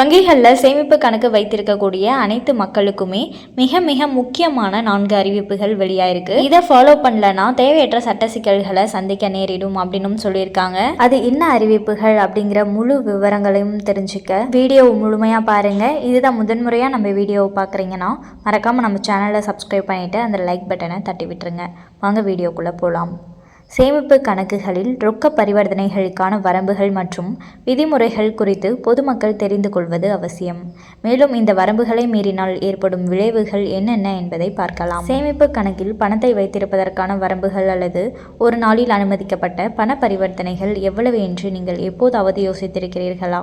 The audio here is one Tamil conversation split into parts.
வங்கிகளில் சேமிப்பு கணக்கு வைத்திருக்கக்கூடிய அனைத்து மக்களுக்குமே மிக மிக முக்கியமான நான்கு அறிவிப்புகள் வெளியாயிருக்கு. இதை ஃபாலோ பண்ணலன்னா தேவையற்ற சட்ட சிக்கல்களை சந்திக்க நேரிடும் அப்படின்னு சொல்லியிருக்காங்க. அது என்ன அறிவிப்புகள் அப்படிங்கிற முழு விவரங்களையும் தெரிஞ்சுக்க வீடியோ முழுமையாக பாருங்க. இதுதான் முதன்முறையாக நம்ம வீடியோவை பார்க்குறீங்கன்னா மறக்காமல் நம்ம சேனலை சப்ஸ்கிரைப் பண்ணிவிட்டு அந்த லைக் பட்டனை தட்டி விட்டுருங்க. வாங்க வீடியோக்குள்ளே போகலாம் சேமிப்பு கணக்குகளில் ரொக்க பரிவர்த்தனைகளுக்கான வரம்புகள் மற்றும் விதிமுறைகள் குறித்து பொதுமக்கள் தெரிந்து கொள்வது அவசியம். மேலும் இந்த வரம்புகளை மீறினால் ஏற்படும் விளைவுகள் என்னென்ன என்பதை பார்க்கலாம். சேமிப்பு கணக்கில் பணத்தை வைத்திருப்பதற்கான வரம்புகள் அல்லது ஒரு நாளில் அனுமதிக்கப்பட்ட பண பரிவர்த்தனைகள் எவ்வளவு என்று நீங்கள் எப்போதாவது யோசித்திருக்கிறீர்களா?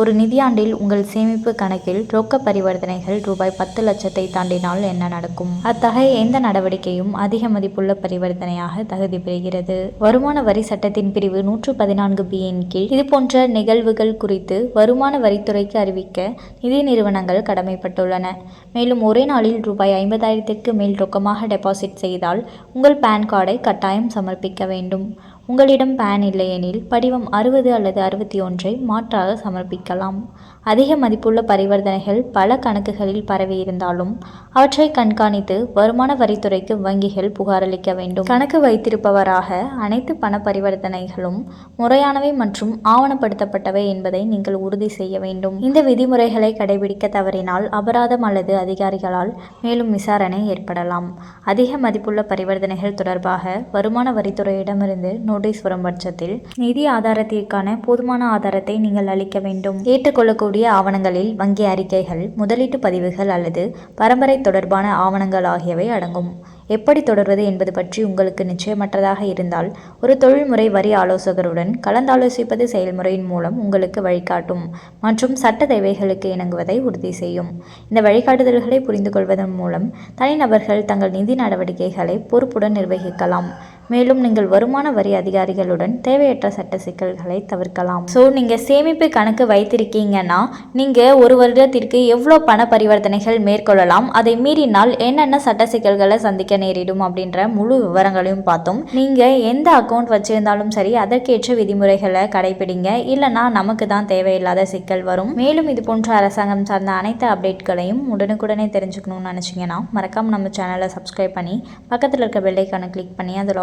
ஒரு நிதியாண்டில் உங்கள் சேமிப்பு கணக்கில் ரொக்க பரிவர்த்தனைகள் ரூபாய் பத்து லட்சத்தை தாண்டினால் என்ன நடக்கும்? அத்தகைய எந்த நடவடிக்கையும் அதிக மதிப்புள்ள பரிவர்த்தனையாக தகுதி பெறுகிறது. வருமான வரி சட்டத்தின் பிரிவு நூற்று பதினான்கு பியின் கீழ். இதுபோன்ற நிகழ்வுகள் குறித்து வருமான வரித்துறைக்கு அறிவிக்க நிதி நிறுவனங்கள் கடமைப்பட்டுள்ளன. மேலும் ஒரே நாளில் ரூபாய் ஐம்பதாயிரத்திற்கு மேல் ரொக்கமாக டெபாசிட் செய்தால் உங்கள் பேன் கார்டை கட்டாயம் சமர்ப்பிக்க வேண்டும். உங்களிடம் பேன் இல்லையெனில் படிவம் அறுபது அல்லது அறுபத்தி ஒன்றை மாற்றாக சமர்ப்பிக்கலாம் அதிக மதிப்புள்ள பரிவர்த்தனைகள் பல கணக்குகளில் பரவி இருந்தாலும் அவற்றை கண்காணித்து வருமான வரித்துறைக்கு வங்கிகள் புகாரளிக்க வேண்டும். கணக்கு வைத்திருப்பவராக அனைத்து பண பரிவர்த்தனைகளும் முறையானவை மற்றும் ஆவணப்படுத்தப்பட்டவை என்பதை நீங்கள் உறுதி செய்ய வேண்டும். இந்த விதிமுறைகளை கடைபிடிக்க தவறினால் அபராதம் அல்லது அதிகாரிகளால் மேலும் விசாரணை ஏற்படலாம். அதிக மதிப்புள்ள பரிவர்த்தனைகள் தொடர்பாக வருமான வரித்துறையிடமிருந்து நோட்டீஸ் வரும் பட்சத்தில் நிதி ஆதாரத்திற்கான போதுமான ஆதாரத்தை நீங்கள் அளிக்க வேண்டும். ஏற்றுக்கொள்ளக்கூடிய ஆவணங்களில் வங்கி அறிக்கைகள் முதலீட்டு பதிவுகள் அல்லது பரம்பரை தொடர்பான ஆவணங்கள் ஆகியவை அடங்கும். எப்படி தொடர்வது என்பது பற்றி உங்களுக்கு நிச்சயமற்றதாக இருந்தால் ஒரு தொழில்முறை வரி ஆலோசகருடன் கலந்தாலோசிப்பது செயல்முறையின் மூலம் உங்களுக்கு வழிகாட்டும் மற்றும் சட்ட தேவைகளுக்கு இணங்குவதை உறுதி செய்யும். இந்த வழிகாட்டுதல்களை புரிந்து கொள்வதன் மூலம் தனிநபர்கள் தங்கள் நிதி நடவடிக்கைகளை பொறுப்புடன் நிர்வகிக்கலாம். மேலும் நீங்கள் வருமான வரி அதிகாரிகளுடன் தேவையற்ற சட்ட சிக்கல்களை தவிர்க்கலாம். ஸோ நீங்கள் சேமிப்பு கணக்கு வைத்திருக்கீங்கன்னா நீங்கள் ஒரு வருடத்திற்கு எவ்வளோ பண பரிவர்த்தனைகள் மேற்கொள்ளலாம் அதை மீறினால் என்னென்ன சட்ட சிக்கல்களை சந்திக்க நேரிடும் அப்படின்ற முழு விவரங்களையும் பார்த்தோம். நீங்கள் எந்த அக்கௌண்ட் வச்சிருந்தாலும் சரி அதற்கேற்ற விதிமுறைகளை கடைபிடிங்க இல்லைனா நமக்கு தான் தேவையில்லாத சிக்கல் வரும். மேலும் இது போன்ற அரசாங்கம் சார்ந்த அனைத்து அப்டேட்களையும் உடனுக்குடனே தெரிஞ்சுக்கணும்னு நினச்சிங்கன்னா மறக்காமல் நம்ம சேனலை சப்ஸ்கிரைப் பண்ணி பக்கத்தில் இருக்க பெல்லைக்கான கிளிக் பண்ணி அதில்